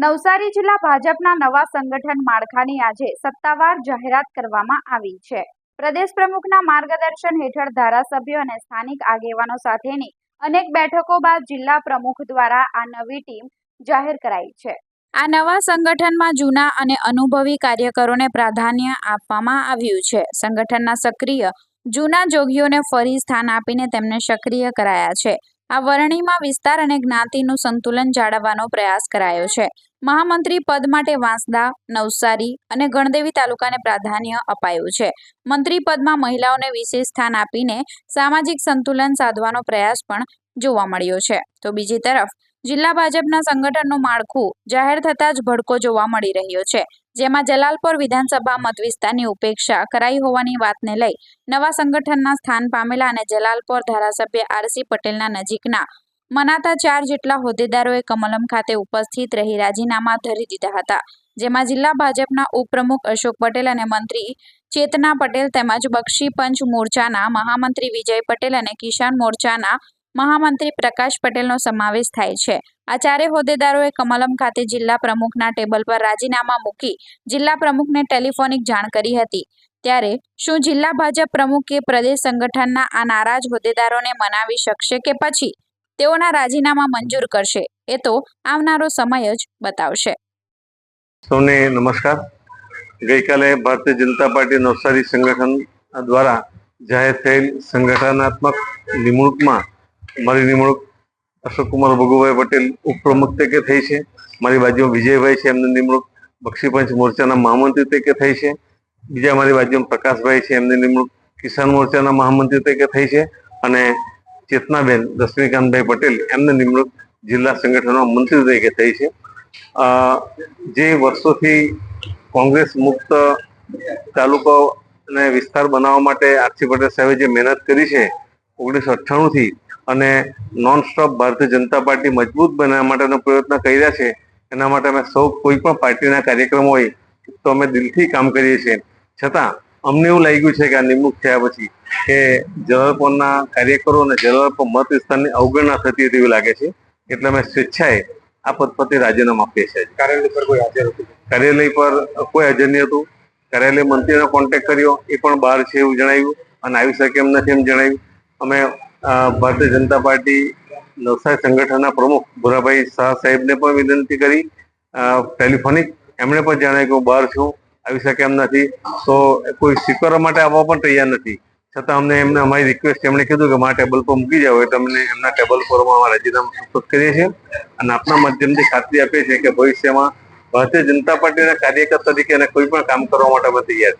નવસારી જિલ્લા ભાજપના નવા સંગઠન માળખાની આજે સત્તાવાર જાહેરાત કરવામાં આવી છે. પ્રદેશ પ્રમુખના માર્ગદર્શન હેઠળ ધારાસભ્યો અને સ્થાનિક આગેવાનો સાથેની અનેક બેઠકો બાદ જિલ્લા પ્રમુખ દ્વારા આ નવી ટીમ જાહેર કરાઈ છે. આ નવા સંગઠનમાં જૂના અને અનુભવી કાર્યકરોને પ્રાધાન્ય આપવામાં આવ્યું છે. સંગઠનના સક્રિય જૂના જોગીઓને ફરી સ્થાન આપીને તેમને સક્રિય કરાયા છે. આ વરણીમાં વિસ્તાર અને જ્ઞાતિનું સંતુલન જાળવવાનો પ્રયાસ કરાયો છે. મહામંત્રી પદ માટે વાંસદા, નવસારી અને ગણદેવી તાલુકાને પ્રાધાન્ય અપાયું છે. મંત્રી પદમાં મહિલાઓને વિશેષ સ્થાન આપીને સામાજિક સંતુલન સાધવાનો પ્રયાસ પણ જોવા મળ્યો છે. તો બીજી તરફ, જિલ્લા ભાજપના સંગઠનનું માળખું જાહેર થતાં જ ભડકો જોવા મળી રહ્યો છે. જેમાં જલાલપોર વિધાનસભા મત વિસ્તારની ઉપેક્ષા કરાઈ હોવાની વાતને લઈ નવા સંગઠનના સ્થાન પામેલા અને જલાલપોર ધારાસભ્ય આરસી પટેલના નજીકના મનાતા ચાર જેટલા હોદ્દેદારોએ કમલમ ખાતે ઉપસ્થિત રહી રાજીનામા ધરી દીધા હતા, જેમાં જિલ્લા ભાજપના ઉપપ્રમુખ અશોક પટેલ અને મંત્રી ચેતના પટેલ તેમજ બક્ષી પંચ મોરચાના મહામંત્રી વિજય પટેલ અને કિસાન મોરચાના મહામંત્રી પ્રકાશ પટેલનો સમાવેશ થાય છે. આ ચારે હોદ્દેદારોએ કમલમ ખાતે જિલ્લા પ્રમુખના ટેબલ પર રાજીનામા મૂકી જિલ્લા પ્રમુખને ટેલિફોનિક જાણ કરી હતી. ત્યારે, શું જિલ્લા ભાજપ પ્રમુખ કે પ્રદેશ સંગઠનના આ નારાજ હોદ્દેદારોને મનાવી શકશે કે પછી? તેઓના રાજીનામા મંજૂર કરશે. એ તો આવનારો સમય જ બતાવશે. સૌને નમસ્કાર. ગઈકાલે ભારતીય જનતા પાર્ટી નવસારી સંગઠન દ્વારા જાહેર થયેલ સંગઠનાત્મક નિમણૂકમાં મારી નિમણૂક અશોકકુમાર ભગુભાઈ પટેલ ઉપપ્રમુખ તરીકે થઈ છે. મારી બાજુમાં વિજયભાઈ છે, એમની નિમણૂક બક્ષીપંચ મોરચાના મહામંત્રી તરીકે થઈ છે. બીજા મારી બાજુમાં પ્રકાશભાઈ છે, એમની નિમણૂક કિસાન મોરચાના મહામંત્રી તરીકે થઈ છે. અને ચેતનાબેન રશ્મિકાંતભાઈ પટેલ એમને નિમણૂક જિલ્લા સંગઠનના મંત્રી તરીકે થઈ છે. જે વર્ષોથી કોંગ્રેસ મુક્ત તાલુકો અને વિસ્તાર બનાવવા માટે આરસી પટેલ સાહેબે જે મહેનત કરી છે, ઓગણીસો અઠ્ઠાણુંથી અને non stop Bharatiya Janata party મજબૂત બનાવવા માટેનો પ્રયત્ન કર્યા છે, એના માટે અમે સૌ કોઈ પણ પાર્ટીના કાર્યક્રમ હોય તો અમે દિલથી કામ કરીએ છીએ. છતાં અમને એવું લાગ્યું છે કે આ નિમણૂક થયા પછી કે જલાલપોરના કાર્યકરો અને જલાલપોર મત વિસ્તારની અવગણના થતી હતી એવું લાગે છે. એટલે અમે સ્વેચ્છાએ આ પદ પરથી રાજીનામું આપીએ છીએ. કાર્યાલય પર કોઈ હાજર હતું? કાર્યાલય પર કોઈ હાજર નહીં હતું. કાર્યાલય મંત્રીનો કોન્ટેક્ટ કર્યો. એ પણ બહાર છે એવું જણાવ્યું અને આવી શકે એમ નથી એમ જણાવ્યું. અમે ભારતીય જનતા પાર્ટી નવસારી સંગઠનના પ્રમુખ ભુરાભાઈ શાહ સાહેબને પણ વિનંતી કરી. ટેલિફોનિક એમણે પણ જણાવ્યું કે હું બહાર છું. આવી શકે એમ નથી. તો કોઈ સ્વીકારવા માટે આવવા પણ તૈયાર નથી. છતાં અમને એમને, અમારી રિક્વેસ્ટ એમણે કીધું કે મારા ટેબલ પર મૂકી જાવ એટલે અમને એમના ટેબલ પર અમારા રાજીનામું સુપ્રત કરીએ છીએ. અને આપના માધ્યમથી ખાતરી આપીએ છીએ કે ભવિષ્યમાં ભારતીય જનતા પાર્ટીના કાર્યકર તરીકે અને કોઈ પણ કામ કરવા માટે અમે તૈયાર છીએ.